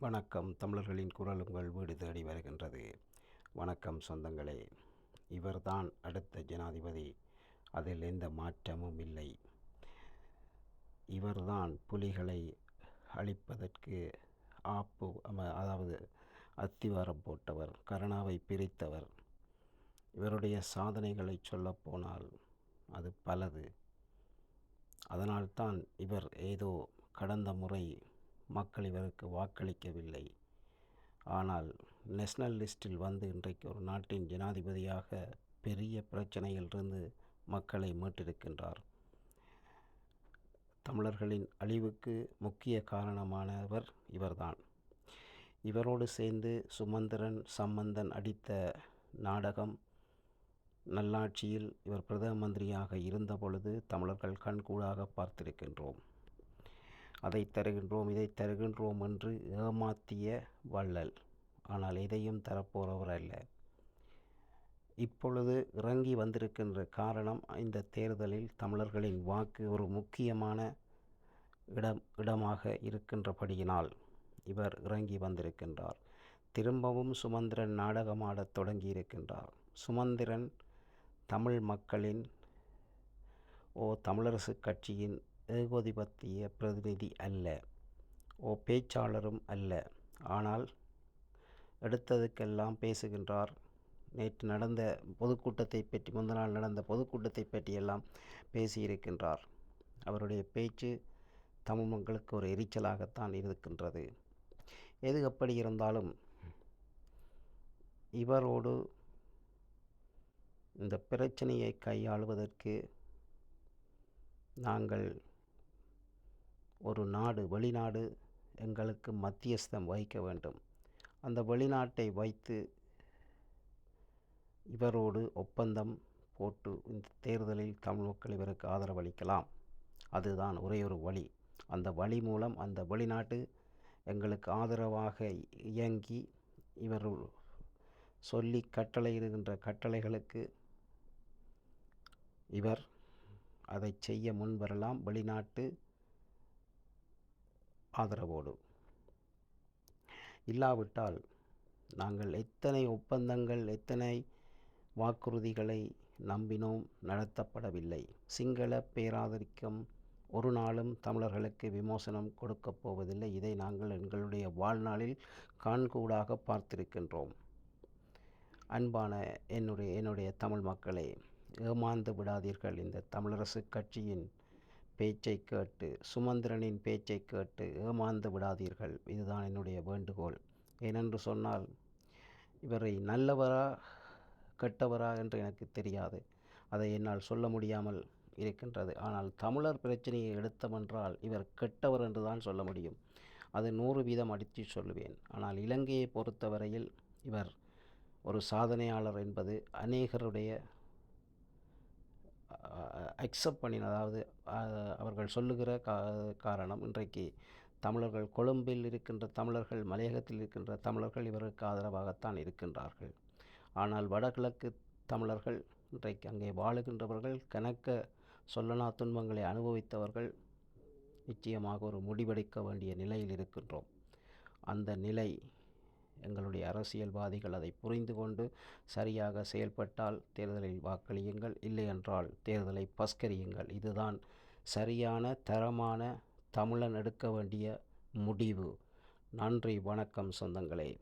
வணக்கம். தமிழர்களின் குரல் உங்கள் வீடு தேடி வருகின்றது. வணக்கம் சொந்தங்களே. இவர்தான் அடுத்த ஜனாதிபதி. அதில் எந்த மாற்றமும் இல்லை. இவர்தான் புலிகளை அழிப்பதற்கு ஆப்பு அதாவது அத்திவாரம் போட்டவர் கருணாவை பிரித்தவர். இவருடைய சாதனைகளை சொல்லப்போனால் அது பலது. அதனால்தான் இவர் ஏதோ கடந்த முறை மக்கள் இவருக்கு வாக்களிக்கவில்லை. ஆனால் நேஷனல் லிஸ்டில் வந்து இன்றைக்கு ஒரு நாட்டின் ஜனாதிபதியாக பெரிய பிரச்சனையிலிருந்து மக்களை மீட்டிருக்கின்றார் தமிழர்களின் அழிவுக்கு முக்கிய காரணமானவர் இவர்தான். இவரோடு சேர்ந்து சுமந்திரன் சம்பந்தன் அடித்த நாடகம் நல்லாட்சியில் இவர் பிரதம மந்திரியாக இருந்த பொழுது தமிழர்கள் கண்கூடாக பார்த்திருக்கின்றோம். அதை தருகின்றோம் இதை தருகின்றோம் என்று ஏமாத்திய வள்ளல். ஆனால் எதையும் தரப்போறவர் அல்ல. இப்பொழுது இறங்கி வந்திருக்கின்ற காரணம் இந்த தேர்தலில் தமிழர்களின் வாக்கு ஒரு முக்கியமான இடம் இடமாக இருக்கின்றபடியினால் இவர் இறங்கி வந்திருக்கின்றார். திரும்பவும் சுமந்திரன் நாடகமாடத் தொடங்கி இருக்கின்றார் சுமந்திரன் தமிழ் மக்களின் ஓ தமிழரசு கட்சியின் ஏகோதிபத்திய பிரதிநிதி அல்ல. ஓ பேச்சாளரும் அல்ல. ஆனால் எடுத்ததுக்கெல்லாம் பேசுகின்றார். நேற்று நடந்த பொதுக்கூட்டத்தை பற்றி முந்த நாள் நடந்த பொதுக்கூட்டத்தை பற்றியெல்லாம் பேசியிருக்கின்றார். அவருடைய பேச்சு தமிழ் மக்களுக்கு ஒரு எரிச்சலாகத்தான் இருக்கின்றது. எது எப்படி இருந்தாலும் இவரோடு இந்த பிரச்சனையை கையாளுவதற்கு நாங்கள் ஒரு நாடு வெளிநாடு எங்களுக்கு மத்தியஸ்தம் வகிக்க வேண்டும். அந்த வெளிநாட்டை வைத்து இவரோடு ஒப்பந்தம் போட்டு இந்த தேர்தலில் தமிழ் மக்கள் இவருக்கு ஆதரவளிக்கலாம். அதுதான் ஒரே ஒரு வழி. அந்த வழி மூலம் அந்த வெளிநாட்டு எங்களுக்கு ஆதரவாக இயங்கி இவர் சொல்லி கட்டளையிடுகின்ற கட்டளைகளுக்கு இவர் அதை செய்ய முன்வரலாம் வெளிநாட்டு ஆதரவோடு. இல்லாவிட்டால் நாங்கள் எத்தனை ஒப்பந்தங்கள் எத்தனை வாக்குறுதிகளை நம்பினோம் நடத்தப்படவில்லை. சிங்கள பேராதரிக்கம் ஒரு நாளும் தமிழர்களுக்கு விமோசனம் கொடுக்கப் போவதில்லை. இதை நாங்கள் எங்களுடைய வாழ்நாளில் காண்கூடாக பார்த்திருக்கின்றோம். அன்பான என்னுடைய என்னுடைய தமிழ் மக்களை ஏமாந்து விடாதீர்கள். இந்த தமிழரசு கட்சியின் பேச்சை கேட்டு சுமந்திரனின் பேச்சை கேட்டு ஏமாந்து விடாதீர்கள். இதுதான் என்னுடைய வேண்டுகோள். ஏனென்று சொன்னால் இவரை நல்லவரா கெட்டவரா என்று எனக்கு தெரியாது. அதை என்னால் சொல்ல முடியாமல் இருக்கின்றது. ஆனால் தமிழர் பிரச்சனையை எடுத்தமென்றால் இவர் கெட்டவர் என்று தான் சொல்ல முடியும். அது நூறு வீதம் அடித்து சொல்லுவேன். ஆனால் இலங்கையை பொறுத்தவரையில் இவர் ஒரு சாதனையாளர் என்பது அநேகருடைய அக்செப்ட் பண்ணின அதாவது அவர்கள் சொல்லுகிற கா காரணம் இன்றைக்கு தமிழர்கள் கொழும்பில் இருக்கின்ற தமிழர்கள் மலையகத்தில் இருக்கின்ற தமிழர்கள் இவருக்கு ஆதரவாகத்தான் இருக்கின்றார்கள். ஆனால் வடகிழக்கு தமிழர்கள் இன்றைக்கு அங்கே வாழுகின்றவர்கள் கணக்க சொல்லனா துன்பங்களை அனுபவித்தவர்கள் நிச்சயமாக ஒரு முடிவெடுக்க வேண்டிய நிலையில் இருக்கின்றோம். அந்த நிலை எங்களுடைய அரசியல்வாதிகள் அதை புரிந்து கொண்டு சரியாக செயல்பட்டால் தேர்தலில் வாக்களியுங்கள் இல்லையென்றால் தேர்தலை பஸ்கரியுங்கள். இதுதான் சரியான தரமான தமிழன் எடுக்க வேண்டிய முடிவு. நன்றி வணக்கம் சொந்தங்களே.